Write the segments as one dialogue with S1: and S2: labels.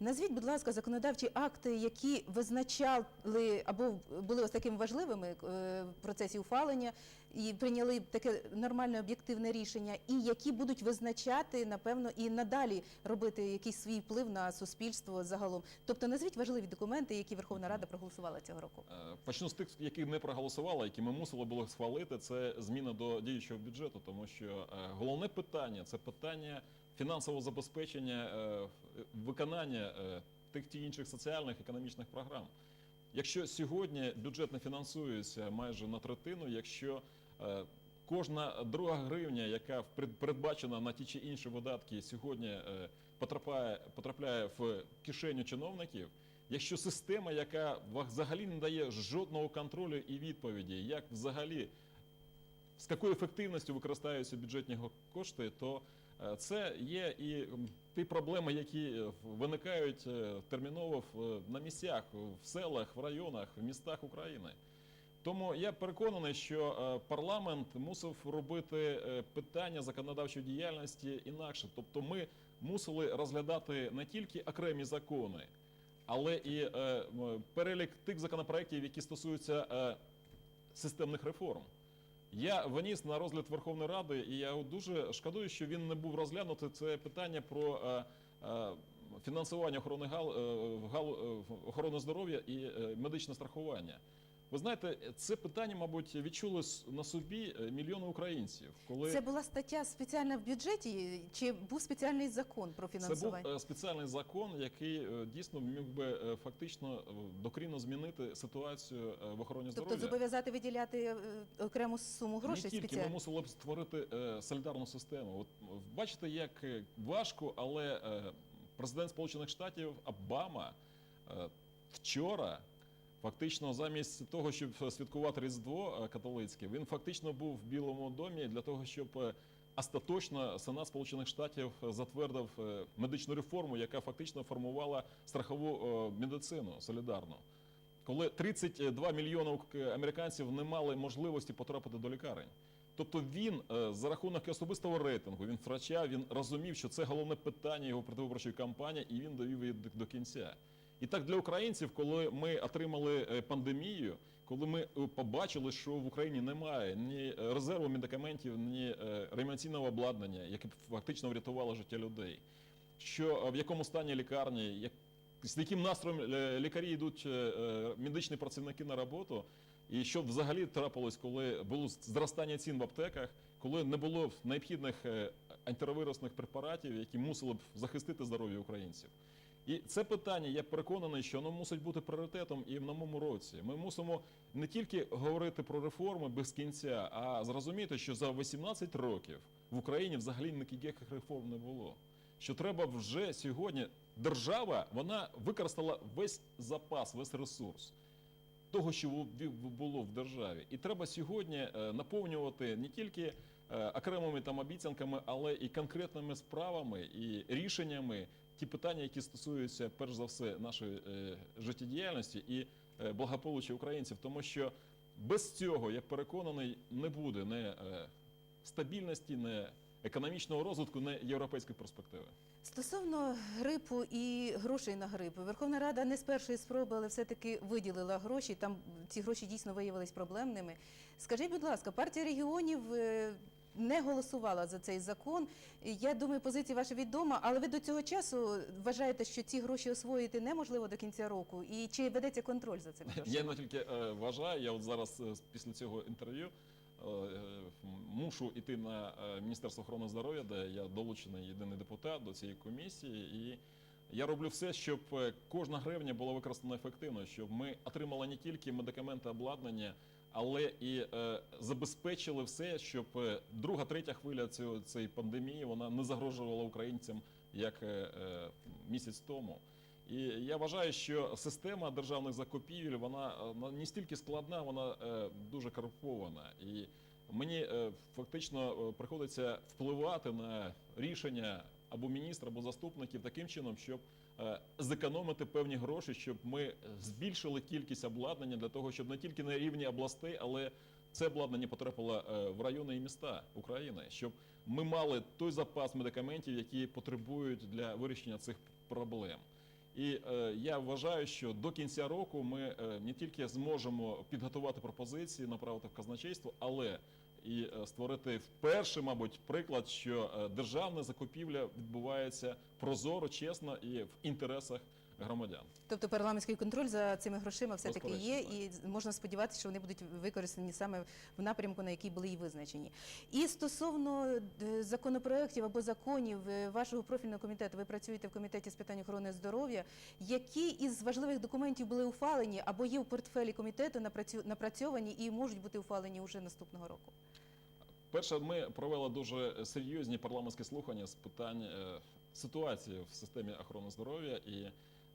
S1: Назвіть, будь ласка, законодавчі акти, які визначали або були ось такими важливими е, в процесі ухвалення і прийняли таке нормальне об'єктивне рішення, і які будуть визначати, напевно, і надалі робити якийсь свій вплив на суспільство загалом. Тобто назвіть важливі документи, які Верховна Рада проголосувала цього року.
S2: Е, Почну з тих, які не проголосували, які ми мусили було схвалити. Це зміна до діючого бюджету, тому що е, головне питання це питання фінансового забезпечення е, виконання е, тих чи інших соціальних економічних програм. Якщо сьогодні бюджет не фінансується майже на третину, якщо е, кожна друга гривня, яка передбачена на ті чи інші видатки, сьогодні потрапляє, потрапляє в кишеню чиновників, якщо система, яка взагалі не дає жодного контролю і відповіді, як взагалі з якою ефективністю використаються бюджетні кошти, то це є і ті проблеми, які е, виникають е, терміново е, на місцях, в селах, в районах, в містах України. Тому я переконаний, що е, парламент мусив робити е, питання законодавчої діяльності інакше. Тобто, ми мусили розглядати не тільки окремі закони, але і е, перелік тих законопроєктів, які стосуються е, системних реформ. Я виніс на розгляд Верховної Ради, і я дуже шкодую, що він не був розглянутий. Це питання про е, е, фінансування охорони гал, е, гал, охорони здоров'я і медичне страхування. Ви знаєте, це питання, мабуть, відчули на собі е, мільйони українців, коли
S1: Це була стаття спеціальна в бюджеті, чи був спеціальний закон про
S2: Це був
S1: фінансування?
S2: е, спеціальний закон, який е, дійсно міг би фактично докорінно змінити ситуацію в охороні
S1: Тобто
S2: здоров'я.
S1: зобов'язати виділяти окрему суму грошей
S2: Не тільки ми мусили б створити солідарну систему. От бачите, як важко, але президент Сполучених Штатів Обама вчора. Фактично, замість того, щоб святкувати Різдво е, католицьке, він фактично був в Білому домі для того, щоб е, остаточно Сенат Сполучених Штатів е, затвердив медичну реформу, яка фактично формувала страхову медицину солідарну коли 32 мільйони американців не мали можливості потрапити до лікарень. Тобто він за рахунок особистого рейтингу, він втрачав, він розумів, що це головне питання його передвиборчої кампанії, і він довів її до кінця. І так для українців, коли ми отримали е, пандемію, коли ми е, побачили, що в Україні немає ні резерву медикаментів, ні е, реанімаційного обладнання, яке фактично врятувало життя людей, що в якому стані лікарні, як з яким настроєм лікарі йдуть медичні працівники на роботу, і що взагалі трапилось, коли було зростання цін в аптеках, коли не було необхідних е, препаратів, які мусили б захистити здоров'я українців. І це питання, я переконаний, що воно мусить бути пріоритетом і в новому році. Ми мусимо не тільки говорити про реформи без кінця, а зрозуміти, що за 18 років в Україні взагалі ніяких реформ не було. Що треба вже сьогодні держава вона використала весь запас, весь ресурс того, що було в державі, і треба сьогодні е, наповнювати не тільки е, окремими там обіцянками, але і конкретними справами і рішеннями ті питання, які стосуються перш за все нашої е, життєдіяльності і е, благополуччя українців, тому що без цього, я переконаний, не буде не е, стабільності, не економічного розвитку, не європейської перспективи.
S1: Стосовно грипу і грошей на грип, Верховна Рада не з першої спроби, але все-таки виділила гроші. Там ці гроші дійсно виявились проблемними. Скажіть, будь ласка, партія регіонів не голосувала за цей закон. Я думаю, позиція ваша відома, але ви до цього часу вважаєте, що ці гроші освоїти неможливо до кінця року? І чи ведеться контроль за цим?
S2: Я не тільки е, вважаю, я от зараз е, після цього інтерв'ю е, е, мушу йти на е, Міністерство охорони здоров'я, де я долучений єдиний депутат до цієї комісії. І я роблю все, щоб кожна гривня була використана ефективно, щоб ми отримали не тільки медикаменти, обладнання, але і е, забезпечили все, щоб е, друга, третя хвиля цього, цієї пандемії вона не загрожувала українцям як е, місяць тому. І я вважаю, що система державних закупівель вона не стільки складна, вона дуже корумпована. І мені фактично приходиться впливати на рішення або міністра, або заступників таким чином, щоб е, зекономити певні гроші, щоб ми збільшили кількість обладнання для того, щоб не тільки на рівні областей, але це обладнання потрапило е, в райони і міста України, щоб ми мали той запас медикаментів, які потребують для вирішення цих проблем. І е, я вважаю, що до кінця року ми е, не тільки зможемо підготувати пропозиції, направити в казначейство, але і е, створити вперше, мабуть, приклад, що е, державна закупівля відбувається прозоро, чесно і в інтересах громадян.
S1: Тобто парламентський контроль за цими грошима все-таки є,
S2: Безперечно,
S1: і можна сподіватися, що вони будуть використані саме в напрямку, на який були і визначені. І стосовно е, законопроєктів або законів е, вашого профільного комітету, ви працюєте в комітеті з питань охорони здоров'я. Які із важливих документів були ухвалені або є у портфелі комітету напрацьовані і можуть бути ухвалені уже наступного року?
S2: Перше, ми провели дуже серйозні парламентські слухання з питань е, ситуації в системі охорони здоров'я. І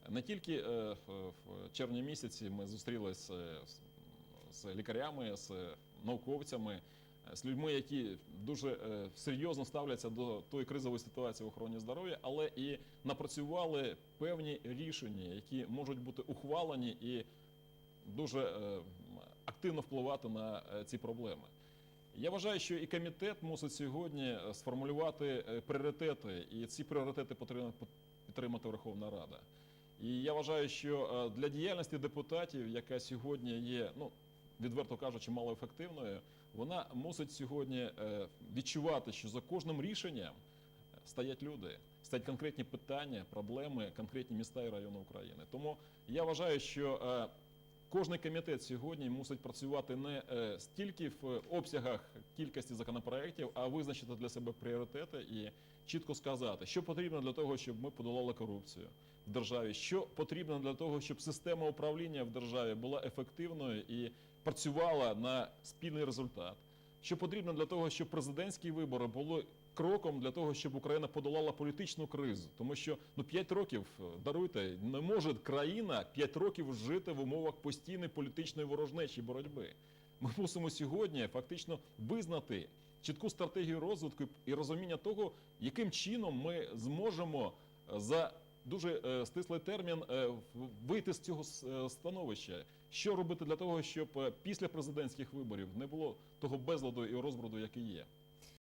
S2: не тільки е, в червні місяці ми зустрілися з, з лікарями, з науковцями, е, з людьми, які дуже е, серйозно ставляться до тої кризової ситуації в охороні здоров'я, але і напрацювали певні рішення, які можуть бути ухвалені і дуже е, активно впливати на е, ці проблеми. Я вважаю, що і комітет мусить сьогодні е, сформулювати е, пріоритети, і ці пріоритети потрібно підтримати Верховна Рада. І я вважаю, що е, для діяльності депутатів, яка сьогодні є, ну відверто кажучи, малоефективною, вона мусить сьогодні е, відчувати, що за кожним рішенням е, стоять люди, стоять конкретні питання, проблеми, конкретні міста і райони України. Тому я вважаю, що Кожний комітет сьогодні мусить працювати не стільки в обсягах кількості законопроєктів, а визначити для себе пріоритети і чітко сказати, що потрібно для того, щоб ми подолали корупцію в державі, що потрібно для того, щоб система управління в державі була ефективною і працювала на спільний результат. Що потрібно для того, щоб президентські вибори були кроком для того, щоб Україна подолала політичну кризу, тому що ну 5 років е, даруйте, не може країна 5 років жити в умовах постійної політичної ворожнечі боротьби. Ми мусимо сьогодні фактично визнати чітку стратегію розвитку і розуміння того, яким чином ми зможемо е, за дуже е, стислий термін е, вийти з цього становища. Що робити для того, щоб після президентських виборів не було того безладу і розброду, який є.